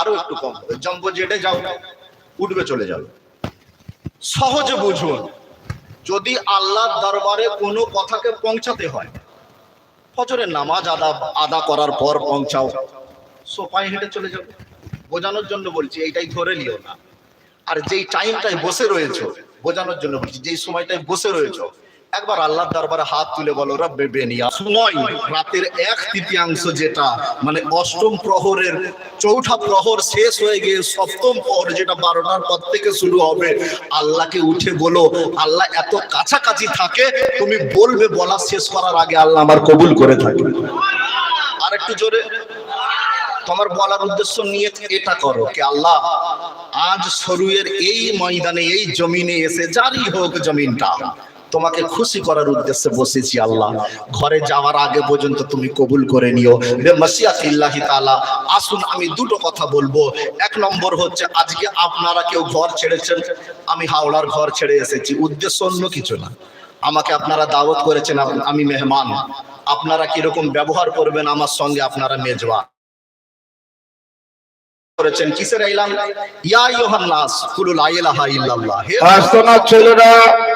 আরও একটু কম হবে। জম্বো জেটে যাও, উঠবে চলে যাবে। সহজে বুঝুন, যদি আল্লাহর দরবারে কোনো কথাকে পৌঁছাতে হয়, ফজরের নামাজ আদা আদা করার পর পৌঁছাও। সোপায় হেঁটে চলে যাবে বোঝানোর জন্য বলছি, এইটাই ধরে নিও না। আর যেই টাইমটায় বসে রয়েছো, বোঝানোর জন্য বলছি, যেই সময়টায় বসে রয়েছো একবার আল্লাহর দরবারে হাত তুলে বলো, রব্বে বেনিয়া সময় রাতের এক তৃতীয়াংশ যেটা মানে অষ্টম প্রহরের চৌঠা প্রহর শেষ হয়ে গিয়ে সপ্তম প্রহর যেটা বারোটার পর থেকে শুরু হবে, আল্লাহকে উঠে বলো, আল্লাহ এত কাছাকাছি থাকে, তুমি বলবে বলা শেষ করার আগে আল্লাহ আমার কবুল করে থাকে। আর একটু জোরে, তোমার বলার উদ্দেশ্য নিয়ে এটা করো কি, আল্লাহ, আজ শরুয়ের এই ময়দানে, এই জমিনে এসে জারি হোক জমিনটা তোমাকে খুশি করার উদ্দেশ্যে বসেছি আল্লাহ। ঘরে যাওয়ার আগে পর্যন্ত তুমি কবুল করে নিও। তাআলা, আসুন আমি দুটো কথা বলব। এক নম্বর হচ্ছে, আজকে আপনারা কেউ ঘর ছেড়েছেন? আমি হাওড়ার ঘর ছেড়ে এসেছি। উদ্দেশ্য অন্য কিছু না। আমাকে আপনারা দাওয়াত করেছেন, আমি মেহমান। আপনারা কীরকম ব্যবহার করবেন আমার সঙ্গে আপনারা মেজবা করেছেন কিসের ইয়া ইউহান নাস কুলু লা ইলাহা ইল্লাল্লাহ ছেলেরা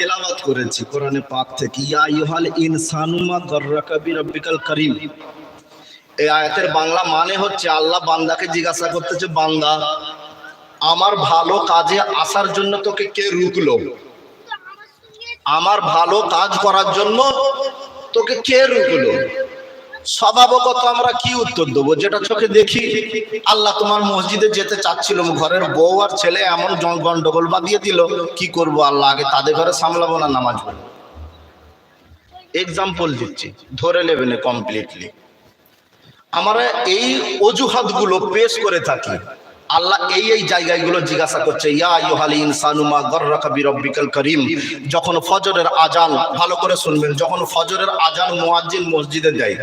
তেলাওয়াত করেছি। কোরআনে পাক থেকে, ইয়া ইহাল ইনসানু মা গাররাকা বিরাব্বিকাল কারীম। এই আয়াতের বাংলা মানে হচ্ছে, আল্লাহ বান্দাকে জিজ্ঞাসা করতেছে, বান্দা, আমার ভালো কাজে আসার জন্য তোকে কে রুকলো আমার ভালো কাজ করার জন্য তোকে কে রুকলো স্বভাবগত আমরা কি উত্তর দেবো? যেটা চোখে দেখি, আল্লাহ তোমার মসজিদে যেতে চাচ্ছিলাম ঘরের বউ আর ছেলে এমন গন্ডগোল বাঁধিয়ে দিল, কি করব আল্লাহ, আগে তাদের ঘরে সামলাবো না নামাজ পড়ব? এক্সাম্পল দিচ্ছি, ধরে নেবেন কমপ্লিটলি আমরা এই অজুহাতগুলো পেশ করে থাকি। আল্লাহ এই এই জায়গাগুলো জিজ্ঞাসা করছে, ইয়া ইউহাল ইনসানু মা গররাকা বিরব্বিকাল করিম। যখন ফজরের আজান, ভালো করে শুনবেন, যখন ফজরের আজান মুয়াজ্জিন মসজিদে দেয়,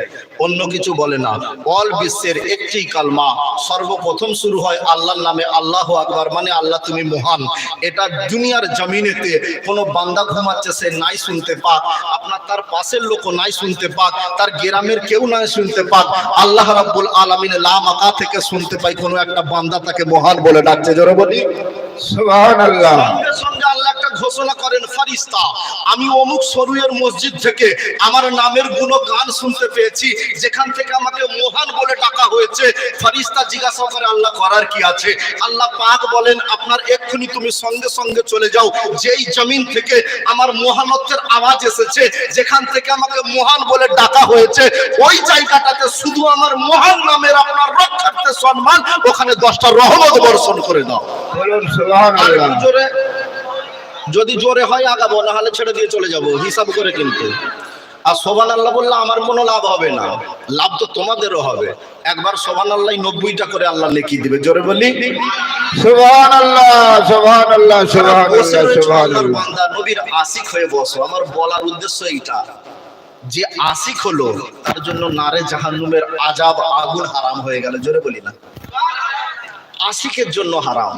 অন্য কিছু বলে না। অল বিশ্বের একটি কালমা, সর্বপ্রথম শুরু হয় আল্লাহর নামে আল্লাহু আকবার মানে আল্লাহ তুমি মহান। এটা দুনিয়ার জমিনেতে কোনো বান্দা ঘুমাচ্ছে, সে নাই শুনতে পাক। আপনার তার পাশের লোকও নাই শুনতে পাক, তার গ্রামের কেউ নাই শুনতে পাক। আল্লাহ রাব্বুল আলামিন লা মাকা থেকে শুনতে পাই, কোনো একটা বান্দা তাকে মহান বলে ডাকছে, জোরে বলি। আপনার এক্ষুনি তুমি সঙ্গে সঙ্গে চলে যাও। যেই জমিন থেকে আমার মহানত্বের আওয়াজ এসেছে, যেখান থেকে আমাকে মহান বলে ডাকা হয়েছে, ওই জায়গাটাতে শুধু আমার মহান নামের আপনার রক্ষার্থে সম্মান, ওখানে দশটা রহমত বর্ষণ করে দাও। জোরে যদি জোরে হয় আগাবো না হলে ছেড়ে দিয়ে চলে যাব হিসাব করে কিন্তু। আর সোবান আল্লাহ বললে আমার কোনো লাভ হবে না। লাভ তো তোমাদেরও হবে। একবার সোবান আল্লাহ নব্বইটা করে আল্লাহ নেকি দিবে। জোরে বলি। সুবহান আল্লাহ সুবহান আল্লাহ বান্দা নবীর আশিক হয়ে বসো। আমার বলার উদ্দেশ্য এইটা। যে আশিক হলো তার জন্য নারে জাহান্নুমের আজাব আগুন হারাম হয়ে গেল। জোরে বলি না। আশিকের জন্য হারাম,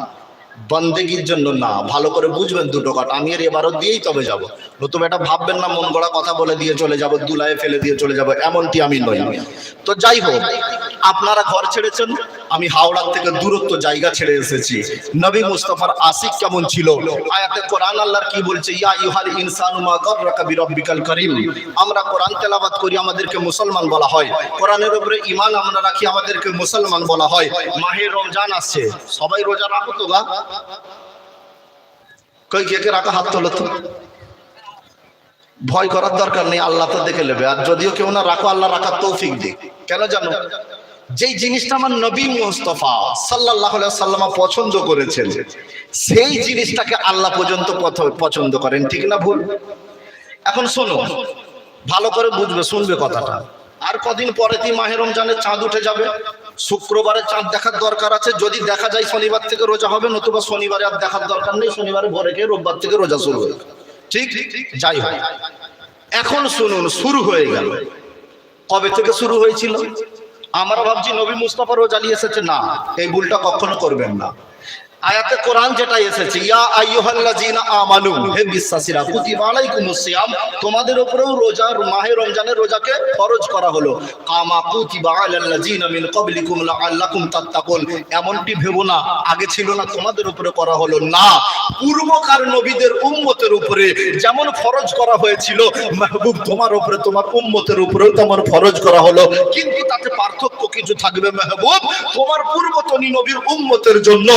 বন্দেগির জন্য না। ভালো করে বুঝবেন দুটো কথা, আমি আর এবারও দিয়েই তবে যাব। নতুন এটা ভাববেন না, মন গড়া কথা বলে দিয়ে চলে যাব, দুলায় ফেলে দিয়ে চলে যাব, এমনটি আমি নই। তো যাই হোক আপনারা ঘর ছেড়েছেন? আমি হাওড়ার থেকে দূরত্ব জায়গা ছেড়ে এসেছি। নবী মুস্তফার আশিক কেমন ছিল? আয়াতে কোরআন আল্লাহর কি বলছে? ইয়া ইউহাল ইনসানু মা গাররাকা বিরাব্বিকাল কারীম। আমরা কোরআন তেলাওয়াত করি, আমাদেরকে মুসলমান বলা হয়। কোরআনের উপরে ঈমান আমরা রাখি, আমাদেরকে মুসলমান বলা হয়। মাহে রমজান আসছে। সবাই রোজা রাখো তো গা। কই, কে কে রাখা হাত তোলো তো। ভয় করার দরকার নেই, আল্লাহ তো দেখে নেবে। আর যদিও কেউ না রাখো, আল্লাহ রাখার তৌফিক দিক। কেন জানো? যেই জিনিসটা আমার নবী মুস্তফা আলাইহি সাল্লামা পছন্দ করেছেন, সেই জিনিসটাকে আল্লাহ পর্যন্ত পছন্দ করেন, ঠিক না ভুল? এখন শোনো, ভালো করে বুঝবে, শুনবে কথাটা। আর কদিন পরে তুই মাহে রমজানের চাঁদ উঠে যাবে? শুক্রবারে চাঁদ দেখার দরকার আছে, যদি দেখা যায় শনিবার থেকে রোজা হবে, নতুবা শনিবারে আর দেখার দরকার নেই, শনিবারে ভরে গিয়ে রোববার থেকে রোজা শুরু হবে। ঠিক? যাই হোক। এখন শুনুন, শুরু হয়ে গেল। কবে থেকে শুরু হয়েছিল? আমরা ভাবছি নবী মুস্তাফা নিয়ে এসেছে। না এই ভুলটা কখনো করবেন না। আয়াতে কোরআন যেটা এসেছে, ইয়া আইয়ুহাল্লাযিনা আমানু হে বিশ্বাসীরা, কুতিবা আলাইকুমুস সিয়াম তোমাদের উপরেও রোজা, মাহে রমজানের রোজাকে ফরজ করা হলো। কামা কুতিবা আলাল্লাযিনা মিন ক্বাবলিকুম লাআল্লাকুম তাত্তাকুন এমনটি ভেবো না, আগে ছিল না, তোমাদের উপরে করা হলো। না, পূর্বকার নবীদের উম্মতের উপরে যেমন ফরজ করা হয়েছিল, মাহবুব তোমার উপরে, তোমার উম্মতের উপরেও তোমার ফরজ করা হলো। কিন্তু তাতে পার্থক্য কিছু থাকবে, মাহবুব, তোমার পূর্বতনী নবীর উম্মতের জন্য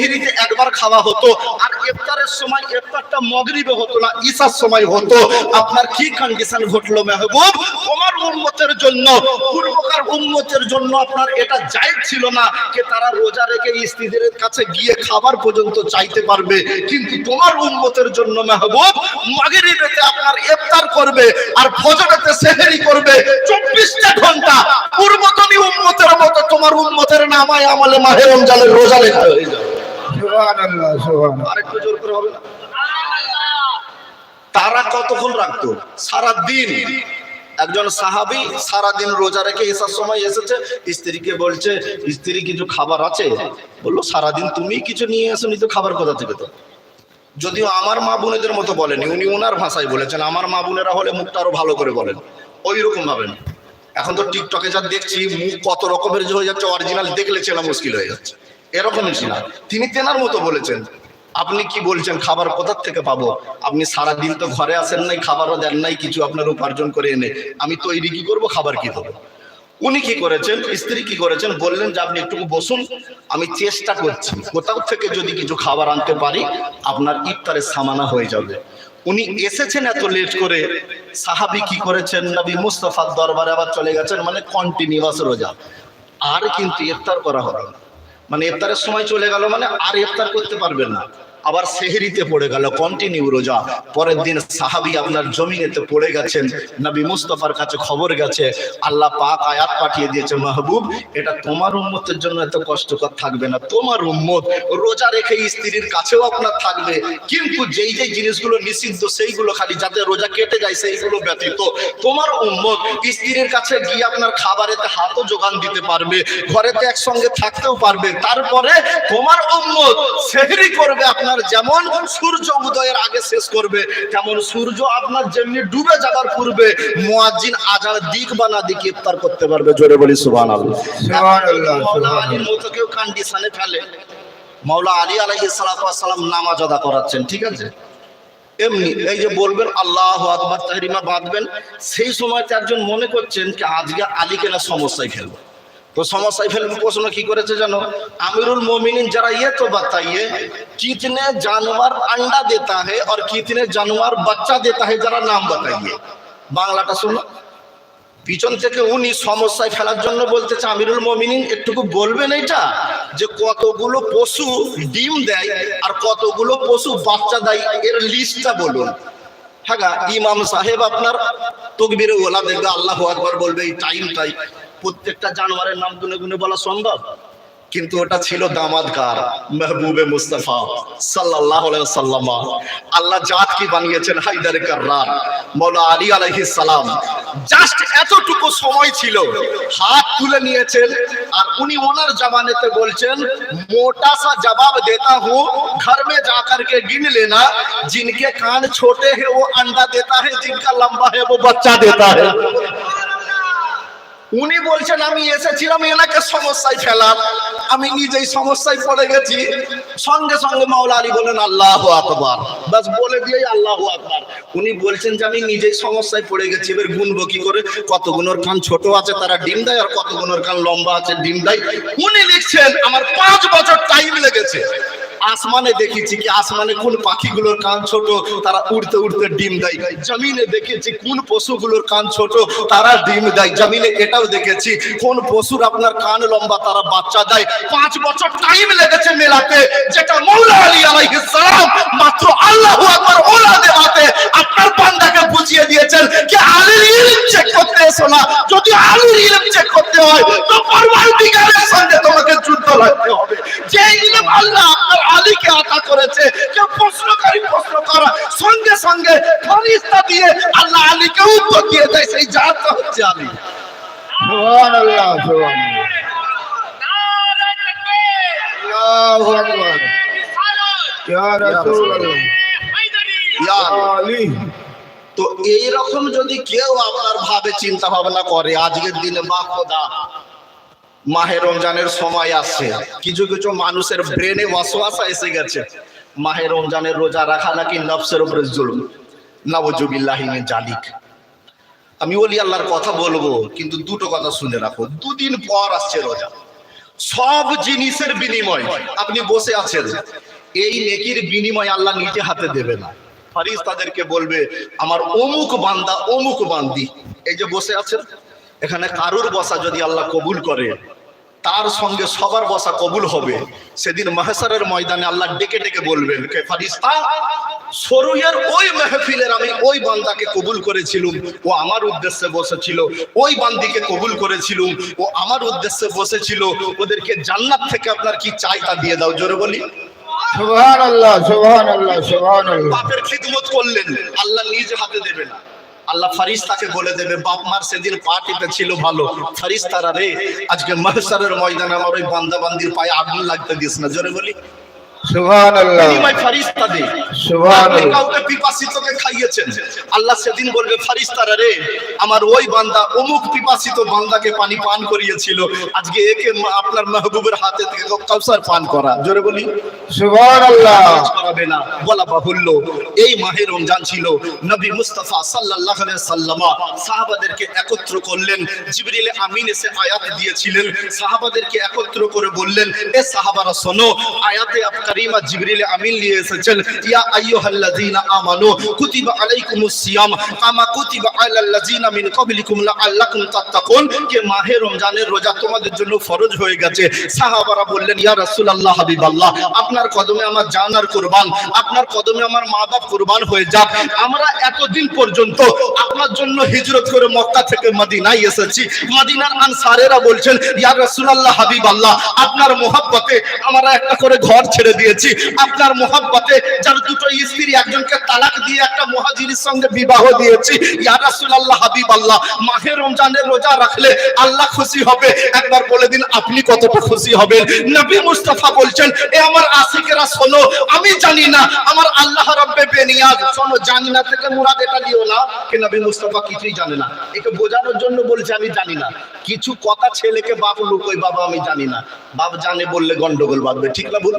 সেহরিতে একবার খাওয়া হতো, আর ইফতারের সময় ইফতারটা মগরিবে হতো না, ঈশার সময় হতো। আপনার কি কন্ডিশন ঘটলো মেহবুব? তোমার উম্মতের জন্য, পূর্বকার উম্মতের জন্য আপনার এটা জায়েজ ছিল না যে তারা রোজা রেখে স্ত্রীদের কাছে গিয়ে খাবার পর্যন্ত চাইতে পারবে। কিন্তু তোমার উম্মতের জন্য মেহবুব, মাগরিবেতে আপনার ইফতার করবে আর ফজরেতে সেহরি করবে চব্বিশটা ঘণ্টা। পূর্বতনী উম্মতের মতো তোমার উম্মতের নামায় আমলে মাহে রমজানের রোজা লেখা হয়ে যাবে। না? তারা কতক্ষণ রাখতো? সারা দিন একজন সাহাবি সারা দিন রোজা রেখে এসার সময় এসেছে, স্ত্রীকে বলছে, স্ত্রী, কিছু খাবার আছে? বলল, সারাদিন তুমি কিছু নিয়ে আসনি তো খাবার কোথা থেকে তো? যদিও আমার মা বোনেদের মতো বলেনি, উনি ওনার ভাষায় বলেছেন, আমার মা বোনেরা হলে মুখটা আরও ভালো করে বলেন। ওই রকম ভাবেন এখন তো টিকটকে যা দেখছি, মুখ কত রকমের হয়ে যাচ্ছে অরিজিনাল দেখলে চেনা মুশকিল হয়ে যাচ্ছে। এরকমই ছিল তিনি তেনার মতো বলেছেন, আপনি কি বলছেন? খাবার কোথার থেকে পাবো? আপনি সারা দিন তো ঘরে আসেন নাই, খাবারও দেন নাই, কিছু আপনার উপার্জন করে এনে। আমি তৈরি কি করব? খাবার কি দেবো? উনি কি করেছেন? স্ত্রী কি করেছেন? বললেন যে, আপনি একটু বসুন, আমি চেষ্টা করছি। কোথাও থেকে যদি কিছু খাবার আনতে পারি, আপনার ইফতারের সামানা হয়ে যাবে। উনি এসেছেন এত লেট করে। সাহাবি কি করেছেন? নবী মুস্তফার দরবারে আবার চলে গেছেন মানে কন্টিনিউয়াস রোজা। আর কিন্তু ইফতার করা হলো না। মানে ইফতারের সময় চলে গেল মানে আর ইফতার করতে পারবেন না। আবার সেহরিতে পড়ে গেল কন্টিনিউ রোজা। পরের দিন সাহাবি আপনার জমিনেতে পড়ে গেছেন, নবী মুস্তফার কাছে খবর গেছে, আল্লাহ পাক আয়াত পাঠিয়ে দিয়েছে, মাহবুব, এটা তোমার উম্মতের জন্য এত কষ্টকর থাকবে না, তোমার উম্মত রোজা রেখে স্ত্রীর কাছেও আপনার থাকবে, কিন্তু যেই যেই জিনিসগুলো নিষিদ্ধ, সেইগুলো খালি যাতে রোজা কেটে যায়, সেইগুলো ব্যতীত, তোমার উম্মত স্ত্রীর কাছে গিয়ে আপনার খাবারেতে হাতও যোগান দিতে পারবে, ঘরেতে একসঙ্গে থাকতেও পারবে, তারপরে তোমার উম্মত সেহরি করবে আপনার যেমন সূর্য উদয়ের আগে শেষ করবে তেমন সূর্য আপনার যেমনি ডুবে যাবার পূর্বে মুয়াজ্জিন আজার দিক বা না দিক ইফতার করতে পারবে। জোরে বলি মাওলা কেউ কন্ডিশনে ফেলে। মাওলা আলী ওয়াস সালাম নামাজ আদা করাচ্ছেন ঠিক আছে? এমনি এই যে বলবেন আল্লাহ আকবার তাহরিমা বাঁধবেন সেই সময়তে একজন মনে করছেন কি আজকে আলী কেনা সমস্যায় ফেলব। তো সমাজ সাইফেল প্রশ্ন কি করেছে জানো? আমিরুল মমিন যারা ইয়ে তো বাতাইয়ে, কিতনে জানোয়ার আন্ডা দেতা হে আর কিতনে জানোয়ার বাচ্চা দেতা হে যারা নাম বাতাইয়ে। বাংলাটা শুনো। পিছন থেকে উনি সমস্যায় ফেলার জন্য বলতেছে, আমিরুল মমিনিন, একটুকু বলবেন এটা যে কতগুলো পশু ডিম দেয় আর কতগুলো পশু বাচ্চা দেয়, এর লিস্টটা বলুন। হ্যাঁ ইমাম সাহেব আপনার তকবিরে ওলা দেখবে, আল্লাহ আকবর বলবে, এই টাইম টাই। প্রত্যেকটা জানোয়ারের নাম গুনে গুনে বলা সম্ভব কিন্তু ওটা ছিল দামাদ কার মেহবুবে মুস্তাফা সাল্লাল্লাহু আলাইহি সাল্লাম আল্লাহ জাত কি বানিয়েছেন হায়দার কাররার মাওলা আলী আলাইহিস সালাম জাস্ট এতটুকু সময় ছিল হাত তুলে নিয়েছেন আর উনি ওনার জবানেতে বলছেন মোটা সা জবাব देता हूँ घर में जाकर के गिन लेना जिनके कान छोटे हैं वो अंडा देता है जिनका लंबा है वो बच्चा देता है উনি বলছেন, আমি এসেছিলাম, এনাকে সমস্যায় ফেলার। আমি নিজেই সমস্যায় পড়ে গেছি। সঙ্গে সঙ্গে মাওলা আলী বলেন, আল্লাহ আকবার। বাস বলে দিয়েই আল্লাহ আকবার। উনি বলছেন যে, আমি নিজেই সমস্যায় পড়ে গেছি। এবার গুনবো কি করে? কতগুলোর কান ছোট আছে তারা ডিম দেয়, আর কতগুলোর কান লম্বা আছে ডিম দেয়? উনি লিখছেন, আমার পাঁচ বছর টাইম লেগেছে। আসমানে দেখেছি কি আসমানে কোন পাখিগুলোর কান ছোট? তারা উড়তে উড়তে ডিম দেয়। জমিনে দেখেছি কোন পশুগুলোর কান ছোট? তারা ডিম দেয়। জমিনে এটাও দেখেছি, কোন পশুর আপনার কান লম্বা, তারা বাচ্চা দেয়। পাঁচ বছর টাইম লেগেছে মেলাতে, যেটা মৌলা আলী আলাইহিস সালাম মাত্র আল্লাহু আকবার ওলা দেওয়াতে আপনার বান্দাকে বুঝিয়ে দিয়েছেন কি আলীর ইলম চেক করতে এসো না। যদি আলীর ইলম চেক করতে হয়, তো পরওয়ারদিগারের সঙ্গে তোমাকে যুদ্ধ লাগতে হবে। যে ইলম আল্লাহ আপনার আলীকে আতা করেছে কেউ প্রশ্নকারী প্রশ্ন করা সঙ্গে সঙ্গে ফরিস্তা দিয়ে আল্লাহ আলীকে উত্তর দিয়ে দেয় সেই জাতটা হচ্ছে আলী। সুবহানাল্লাহ সুবহানাল্লাহ। আল্লাহু আকবার। ইয়া রাসূলুল্লাহ। ইয়া আলী। তো এই রকম যদি কেউ আপনার ভাবে চিন্তা ভাবনা করে আজকের দিনে বা খোদা মাহে রমজানের সময় আসছে। কিছু কিছু মানুষের ব্রেনে ওয়াসওয়াসা এসে গেছে। মাহে রমজানের রোজা রাখা নাকি নফসের উপরে জুলুম। নবজুবিল্লাহি মিন জালিক আমি বলি, আল্লাহর কথা বলব, কিন্তু দুটো কথা শুনে রাখো। দুদিন পর আসছে রোজা। সব জিনিসের বিনিময়। আপনি বসে আছেন। এই নেকির বিনিময় আল্লাহ নিজে হাতে দেবে না। ফারিজ তাদেরকে বলবে, আমার অমুক বান্দা, অমুক বান্দি। এই যে বসে আছেন এখানে কারুর বসা যদি আল্লাহ কবুল করে তার সঙ্গে সবার বসা কবুল হবে। সেদিন মাহসারের ময়দানে আল্লাহ ডেকে ডেকে বলবেন কে ফারিস্তা সরুয়ের ওই মেহফিলের আমি ওই বান্দাকে কবুল করেছিলাম। ও আমার উদ্দেশ্যে বসেছিল ওই বান্দিকে কবুল করেছিলাম। ও আমার উদ্দেশ্যে বসেছিল ওদেরকে জান্নাত থেকে আপনার কি চাই তা দিয়ে দাও জোরে বলি? সুবহানাল্লাহ সুবহানাল্লাহ সুবহানাল্লাহ। বাপের খিদমত করলেন আল্লাহ নিজ হাতে দেবে না আল্লাহ ফারিস্তাকে বলে দেবে, বাপ মার সেদিন পা টিপে ছিল ভালো। ফারিস্তারা রে, আজকে মহসারের ময়দানে আমার ওই বান্দা বান্দির পায়ে আগুন লাগতে দিস না। জোরে বলি। সুবহানাল্লাহ। বিনিময় ফারিস্তা দে। সুবহানাল্লাহ। আপনি কাউকে পিপাসিতকে খাইয়েছেন আল্লাহ সেদিন বলবে ফারিস্তারা রে আমার ওই বান্দা অমুক পিপাসিত বান্দাকে পানি পান করিয়েছিল। আজকে একে আপনার মাহবুবের হাতে থেকে কাউসার পান করা। জোরে বলি। করাবে না বলা বাহুল্য। এই মাহে রমজান ছিল। নবী মুস্তাফা সাল্লামা সাহাবাদেরকে একত্র করলেন। জিবরিল আমিন এসে আয়াত দিয়েছিলেন। সাহাবাদেরকে একত্র করে বললেন এ সাহাবারা শোনো আয়াতে আপ কারিমা জিবরিল আমিন নিয়ে এসেছেন ইয়া আমানু কুতিবা আলাইকুমুস সিয়াম, কামা কুতিবা মিন ক্বাবলিকুম লাআল্লাকুম তাত্তাকুন। মাহে রমজানের রোজা তোমাদের জন্য ফরজ হয়ে গেছে। সাহাবারা বললেন, ইয়া রাসূলুল্লাহ হাবিবাল্লাহ, আপনার কদমে আমার জান আর কুরবান, আপনার কদমে আমার মা বাপ কুরবান হয়ে যাক। আমরা এতদিন পর্যন্ত আপনার জন্য হিজরত করে মক্কা থেকে মদিনায় এসেছি। মদিনার আনসারেরা বলছেন, ইয়া রাসূলুল্লাহ হাবিবাল্লাহ, আপনার মোহাব্বতে আমরা একটা করে ঘর ছেড়ে দিয়েছি। আপনার মোহাব্বতে যার দুটো স্ত্রী, একজনকে তালাক দিয়ে একটা মুহাজিরের সঙ্গে বিবাহ দিয়েছি। ইয়া রাসূলুল্লাহ, হাবিবাল্লাহ, মাহে রমজানের রোজা রাখলে আল্লাহ খুশি হবে। একবার বলে দিন, আপনি কতটা খুশি হবেন? নবী মুস্তাফা বলছেন, এ আমার আশিকেরা, শোনো, আমি জানি না, আমার আল্লাহ রব্বে বেনিয়াজ। শোনো, জানি না থেকে মুরাদ এটা দিও না। কে নবী মুস্তাফা কিছুই জানে না। একে বোঝানোর জন্য বলছে, আমি জানি না। কিছু কথা ছেলেকে বাপ লুকোই বাবা, আমি জানি না। বাপ জানে বললে গন্ডগোল বাঁধবে। ঠিক না ভুল?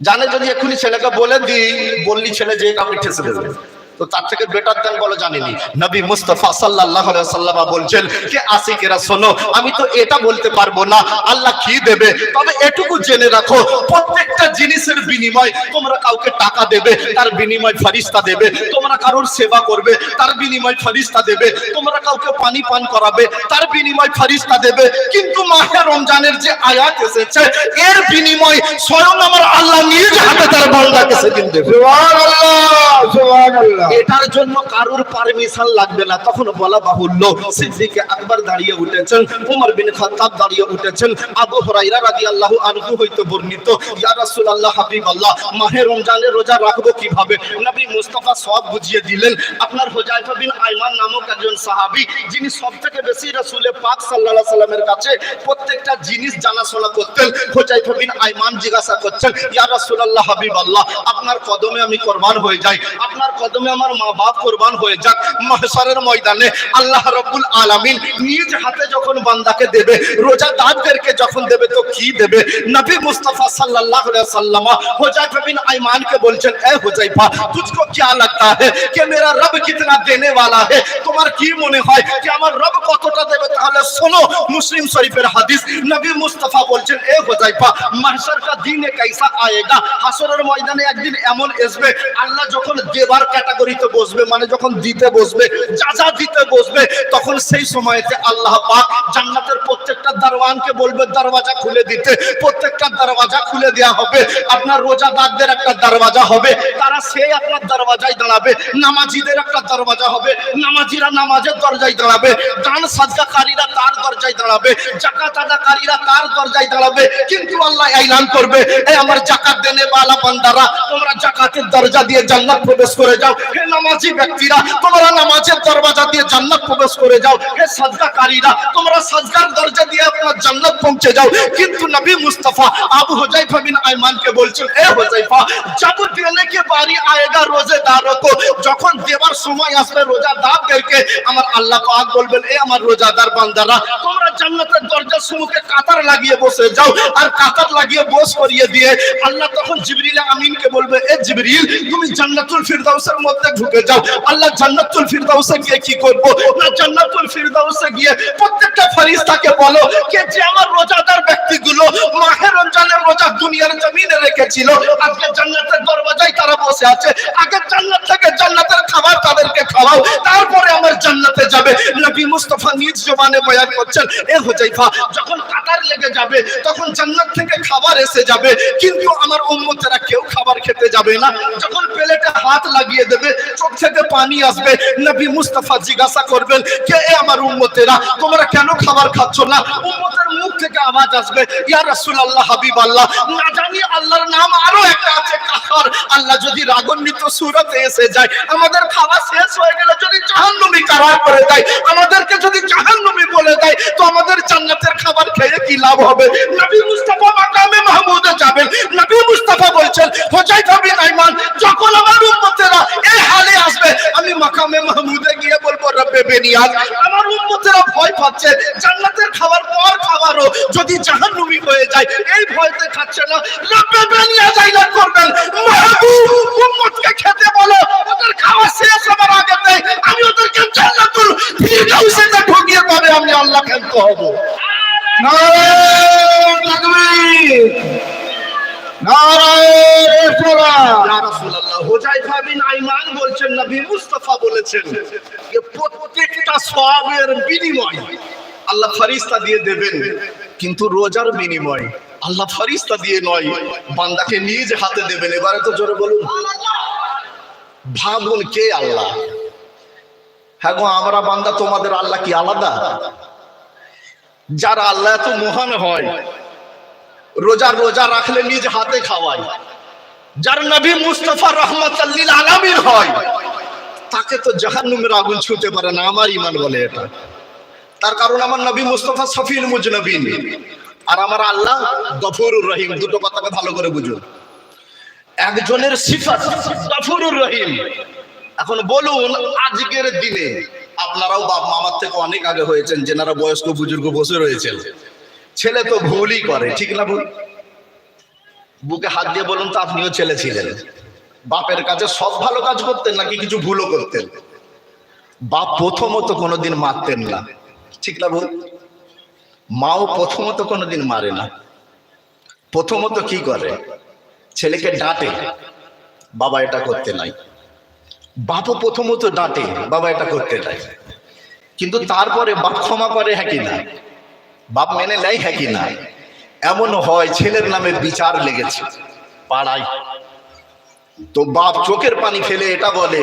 জানে যদি এক্ষুনি ছেলেকে বলে দিই বললি ছেলে যে কামড়ে ঠেসে দেবে। তো তার থেকে বেটার দেন বলো, জানিনি। নবী মুস্তাফা আলাইহি সাল্লাম বলছেন, কে আশিকেরা শোনো, আমি তো এটা বলতে পারব না, আল্লাহ কি দেবে? তবে এটুকু জেনে রাখো, প্রত্যেকটা জিনিসের বিনিময় তোমরা কাউকে টাকা দেবে, তার বিনিময় ফেরেশতা দেবে, তোমরা কারোর সেবা করবে, তার বিনিময় ফেরেশতা দেবে, তোমরা কাউকে পানি পান করাবে, তার বিনিময় ফারিস্তা দেবে। কিন্তু মাহে রমজানের যে আয়াত এসেছে, এর বিনিময় স্বয়ং আমার আল্লাহ নিজ হাতে তার বান্দাকে সেদিন দেবে। সুবহানাল্লাহ সুবহানাল্লাহ। এটার জন্য কারোর পারমিশন লাগবে না। তখন বলা বাহুল্য, সিদ্দিকে আকবর দাঁড়িয়ে উঠেছেন, উমর বিন খাত্তাব দাঁড়িয়ে উঠেছেন, আবু হুরাইরা রাদিয়াল্লাহু আনহু হইতে বর্ণিত, ইয়া রাসূলুল্লাহ, হাবিবাল্লাহ, মাহে রমজানের রোজা রাখব কীভাবে? নবী মুস্তাফা সব বুঝিয়ে দিলেন, আপনার হুজাইফা বিন আইমান নামক একজন সাহাবী, যিনি সবথেকে বেশি রাসূলের পাক সাল্লাল্লাহু আলাইহি সাল্লামের কাছে প্রত্যেকটা জিনিস জানাশোনা করতেন হুজাইফা বিন আইমান জিজ্ঞাসা করছেন, ইয়া রাসূলুল্লাহ, হাবিবাল্লাহ, আপনার কদমে আমি কোরবান হয়ে যাই, আপনার কদমে আমার মা বাপ কোরবান হয়ে যাক মহাসারের ময়দানে আল্লাহ রব্বুল আলামিন নিজ হাতে যখন বান্দাকে দেবে রোজা দাঁতদেরকে যখন দেবে, তো কি দেবে? নবী মুস্তাফা সাল্লাল্লাহু আলাইহি সাল্লামা হুজাইফা বিন আইমান বলছেন, এ হুজাইফা তুজকো কি লাগতা হে? কে মেরা রব কিতনা দেনে ওয়ালা হে? তোমার কি মনে হয় যে আমার রব কতটা দেবে? তাহলে শোনো মুসলিম শরীফের হাদিস। নবী মুস্তাফা বলছেন, এ হুজাইফা মাহশার কা দিন এ কাইসা আয়েগা? হাসরের ময়দানে একদিন এমন আসবে, আল্লাহ যখন দেবার ক্যাটাগরি করিতে বসবে মানে যখন দিতে বসবে, যা যা দিতে বসবে, তখন সেই সময়তে আল্লাহ পাক জান্নাতের প্রত্যেকটা দারওয়ানকে বলবে, দরওয়াজা খুলে দিতে। প্রত্যেকটা দরওয়াজা খুলে দেওয়া হবে। আপনার রোজাদারদের একটা দরওয়াজা হবে। তারা সেই আপনার দরওয়াজায় দাঁড়াবে। নামাজিদের একটা দরওয়াজা হবে। নামাজিরা নামাজের দরজায় দাঁড়াবে। দান সাদকাকারীরা তার দরজায় দাঁড়াবে। জাকাত আদাকারীরা তার দরজায় দাঁড়াবে। কিন্তু আল্লাহ এলান করবে, এই আমার জাকাত দেনে বালা বান্দারা, তোমরা জাকাতের দরজা দিয়ে জান্নাত প্রবেশ করে যাও। হে নামাজি ব্যক্তিরা, তোমরা নামাজের দরজা দিয়ে জান্নাত প্রবেশ করে যাও। হে সাদকাকারীরা তোমরা সাদকার দরজা দিয়ে আপনার জান্নাত পৌঁছে যাও। কিন্তু নবী মুস্তাফা আবু হুজাইফা বিন আয়মানকে বলছেন, এ হুজাইফা দেনে কে বারি আয়েগা রোজাদারো কো যখন দেবার সময় আসবে রোজাদারদেরকে আমার আল্লাহ পাক বলবেন, এ আমার রোজাদার বান্দারা, তোমরা জান্নাতের দরজার সম্মুখে কাতার লাগিয়ে বসে যাও আর কাতার লাগিয়ে বস করিয়ে দিয়ে আল্লাহ তখন জিবরিল আমিনকে বলবে, এ জিবরিল, তুমি জান্নাতুল ফিরদাউসের মধ্যে ঢুকে যাও। আল্লাহ জান্নাতুল ফিরদাউসে গিয়ে কি করব? না, জান্নাতুল ফিরদাউসে গিয়ে প্রত্যেকটা ফেরেশতাকে বলো, কে যে আমার রোজাদার ব্যক্তিগুলো মাহে রমজানের রোজা দুনিয়ার জমিনে রেখেছিল। আজকে জান্নাতের তারা বসে আছে। আগে জান্নাত থেকে জান্নাতের খাবার তাদেরকে খাওয়াও, তারপরে আমার জান্নাতে যাবে। নবী নিজ বয়ান করছেন, এ যখন কাতার লেগে যাবে, তখন জান্নাত থেকে খাবার এসে যাবে, কিন্তু আমার উম্মতেরা কেউ খাবার খেতে যাবে না। যখন প্লেটে হাত লাগিয়ে দেবে, চোখ থেকে পানি আসবে, নবী মুস্তাফা জিজ্ঞাসা করবেন, কে আমার উম্মতেরা? তোমরা কেন খাবার খাচ্ছ না? উম্মতের মুখ থেকে আওয়াজ আসবে, ইয়া রাসূলুল্লাহ হাবিব আল্লাহ না জানি আল্লাহর নাম আরও একটা আছে, কাহার। আল্লাহ যদি রাগান্বিত সুরতে এসে যায়, আমাদের খাওয়া শেষ হয়ে গেলে যদি জাহান্নামী কারার করে দেয় আমাদেরকে যদি জাহান্নামী বলে দেয়, তো আমাদের জান্নাতের খাবার খেয়ে কি লাভ হবে? নবী মুস্তাফা মাকামে মাহমুদে যাবেন। নবী মুস্তাফা বলছেন, হুজাইফা বিন আইমান, যখন আমার উম্মতেরা এই হালে আসবে, আমি মাকামে মাহমুদে গিয়ে বলব, রব্বে বেনিয়াজ, আমার উম্মতেরা ভয় পাচ্ছে, জান্নাতের খাবার পর খাবারও যদি জাহান্নামী হয়ে যায়, এই ভয়তে খাচ্ছে না। রব্বে আইলান করবেন। উম্মতকে খেতে বলো, ওদের খাওয়া শেষ হবার আগে আমি ওদেরকে জান্নাতুল ঢুকিয়ে তবে আমি আল্লাহ ক্ষান্ত হব। বলছেন, নবী মুস্তাফা বলেছেন প্রত্যেকটা সওয়াবের বিনিময় আল্লাহ ফেরেশতা দিয়ে দেবেন। কিন্তু রোজার বিনিময় আল্লাহ ফেরেশতা দিয়ে নয়, বান্দাকে নিজ হাতে দেবেন। এবারে তো জোরে বলুন। ভাবুন কে আল্লাহ? হ্যাঁ গো, আমরা বান্দা, তোমাদের আল্লাহ কি আলাদা? যারা আল্লাহ এত মহান হয়, রোজা রোজা রাখলে নিজ হাতে খাওয়ায়। যার নবী মুস্তফা রহমতাল্লিল আলামিন হয়, তাকে তো জাহান্নুমের আগুন ছুঁতে পারে না, আমার ইমান বলে এটা। তার কারণ আমার নবী মুস্তফা সফিল মুজনবিন। আর আমার আল্লাহ গফুরুর রহিম, দুটো কথাকে ভালো করে বুঝুন। একজনের সিফাত গফুরুর রহিম। এখন বলুন, আজকের দিনে আপনারাও বাপ মামার থেকে অনেক আগে হয়েছেন, যেনারা বয়স্ক, বুজুর্গ বসে রয়েছেন। ছেলে তো ভুলই করে, ঠিক না ভুল? বুকে হাত দিয়ে বলুন তো, আপনিও ছেলে ছিলেন। বাপের কাছে সব ভালো কাজ করতেন নাকি কিছু ভুলও করতেন? বাপ প্রথমত কোনোদিন মারতেন না। ঠিক না ভুল? মাও প্রথমত কোনোদিন মারে না। প্রথমত কি করে? ছেলেকে ডাঁটে, বাবা এটা করতে নাই। বাপও প্রথমত ডাঁটে, বাবা এটা করতে নাই। কিন্তু তারপরে বাপ ক্ষমা করে হ্যাঁ কি না? বাপ মেনে নেয় হ্যাঁ কি না? এমন হয়, ছেলের নামে বিচার লেগেছে। পাড়ায়। তো বাপ চোখের পানি ফেলে এটা বলে,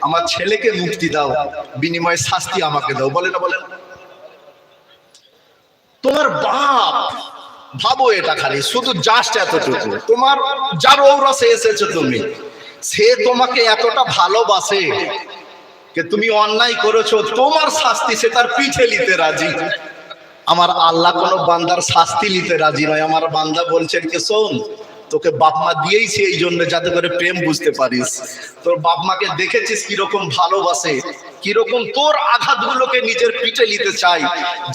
আমার ছেলেকে মুক্তি দাও, বিনিময়ে শাস্তি আমাকে দাও। বলে না বলে না? তোমার বাপ, ভাবো এটা খালি, শুধু জাস্ট এতটুকু। তোমার যার ঔরসে এসেছ তুমি। সে তোমাকে এতটা ভালোবাসে যে তুমি অন্যায় করেছ, তোমার শাস্তি সে তার পিঠে নিতে রাজি। আমার আল্লাহ কোনো বান্দার শাস্তি নিতে রাজি নয়। আমার বান্দা বলছেন কে, শোন তোকে বাপ মা দিয়েইছি এই জন্য যাতে করে প্রেম বুঝতে পারিস। তোর বাপ মাকে দেখেছিস কীরকম ভালোবাসে কীরকম তোর আঘাতগুলোকে নিজের পিঠে নিতে চাই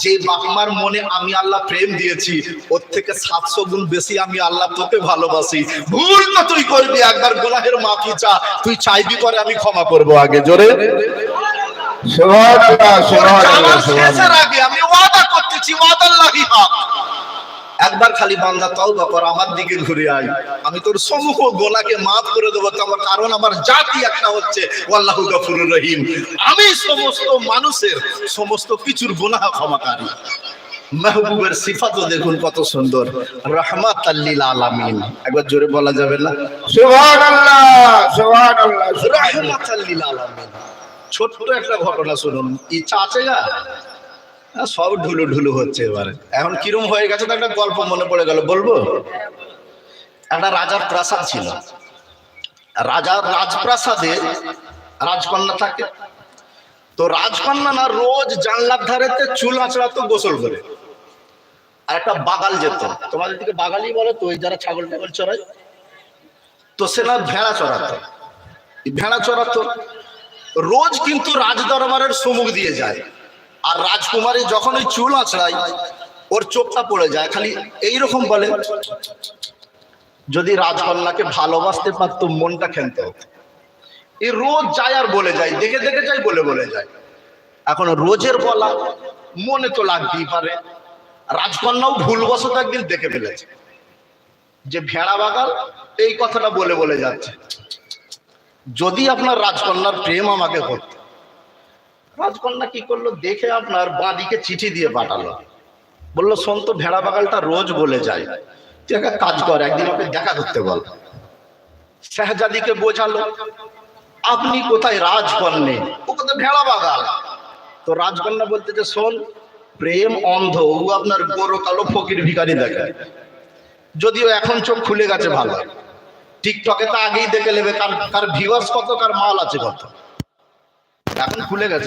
যে বাপ মার মনে আমি আল্লাহ প্রেম দিয়েছি ওর থেকে সাতশো গুণ বেশি আমি আল্লাহ তোকে ভালোবাসি। ভুল তো তুই করবি একবার গোলাহের মাফি চা তুই চাইবি করে আমি ক্ষমা করব আগে জোরে। আমি ওয়াদা করতেছি ওয়াদাল্লাহি হক। একবার খালি বান্দা তাও কর আমার দিকে ঘুরে আয়। আমি তোর সমূহ গোনাকে মাফ করে দেবো তোমার কারণ আমার জাতি একটা হচ্ছে আল্লাহ গফুরুর রহিম। আমি সমস্ত মানুষের সমস্ত কিছুর গোনা ক্ষমাকারী। মেহবুবের সিফাতও দেখুন কত সুন্দর। রহমাত আল্লিল আলামিন। একবার জোরে বলা যাবে না? সুবহানাল্লাহ সুবহানাল্লাহ রহমাত আল্লিল আলামিন। ছোট্ট একটা ঘটনা শুনুন। ইচ্ছা আছে গা আহ, সব ঢুলু ঢুলু হচ্ছে এবারে। এখন কিরম হয়ে গেছে তো একটা গল্প মনে পড়ে গেল, বলব? একটা রাজার প্রাসাদ ছিল। রাজার রাজপ্রাসাদে রাজকন্যা থাকে। তো রাজকন্যা না রোজ জানলার ধারেতে চুল আঁচড়াতো, গোসল করে। আর একটা বাগাল যেত। তোমাদের দিকে বাগালই বলে তো, ওই যারা ছাগল টাগল চড়ায়। তো সে না ভেড়া চড়াতো। ভেড়া চড়াতো। রোজ কিন্তু রাজ দরবারের সম্মুখ দিয়ে যায়। আর রাজকুমারী যখন ওই চুল আঁচড়ায় ওর চোখটা পড়ে যায়, খালি এইরকম বলে, যদি রাজকন্যাকে ভালোবাসতে পারতো, মনটা খেলতে হতো। এই রোজ যায় আর বলে যায়, দেখে দেখে যায়, বলে বলে যায়। এখন রোজের বলা, মনে তো লাগতেই পারে। রাজকন্যাও ভুলবশত একদিন দেখে ফেলেছে। যে ভেড়া বাগাল, এই কথাটা বলে বলে যাচ্ছে। যদি আপনার রাজকন্যার প্রেম আমাকে করত রাজকন্যা কি করল? দেখে আপনার বাঁদিকে চিঠি দিয়ে পাঠালো। বলল, শোন তো, ভেড়া বাগালটা রোজ বলে যায়। তুই একটা কাজ কর, একদিন ওকে দেখা করতে বল। শাহজাদিকে বোঝালো, আপনি কোথায় রাজকন্যে? ও কোথায় ভেড়া বাগাল তো রাজকন্যা বলতে যে, শোন, প্রেম অন্ধ, ও আপনার গরু কালো ফকির ভিখারি দেখায় যদিও এখন চোখ খুলে গেছে ভালো। টিকটকে তো আগেই দেখে নেবে, কার কার ভিউয়ার্স কত, কার মাল আছে কত। এখন খুলে গেছে।